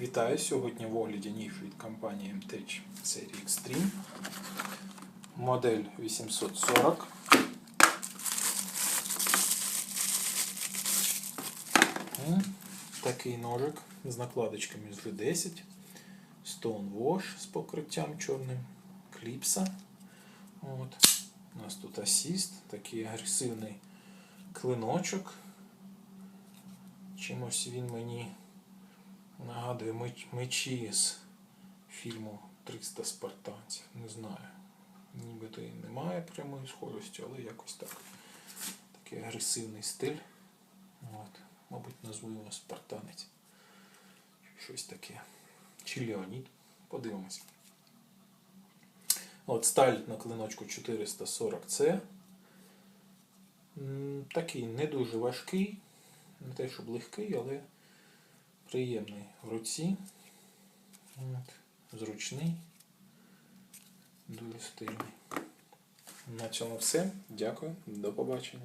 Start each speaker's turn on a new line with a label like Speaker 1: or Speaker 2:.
Speaker 1: Вітаю! Сьогодні в огляді ніж від компанії MTech серії Extreme. Модель 840. Такий ножик з накладочками з G10. Stone Wash з покриттям чорним. Кліпса. От. У нас тут асіст, такий агресивний клиночок. Чимось він мені нагадує меч- мечі з фільму 300 спартанців. Не знаю. Нібито і немає прямої схожості, але якось так. Такий агресивний стиль. От. Мабуть, назву його спартанець. Щось таке. Чи Леонід. Подивимось. От сталь на клиночку 440C. Такий не дуже важкий, не те, щоб легкий, але приємний в руці. От. Зручний, дуже стильний. На цьому все. Дякую, до побачення.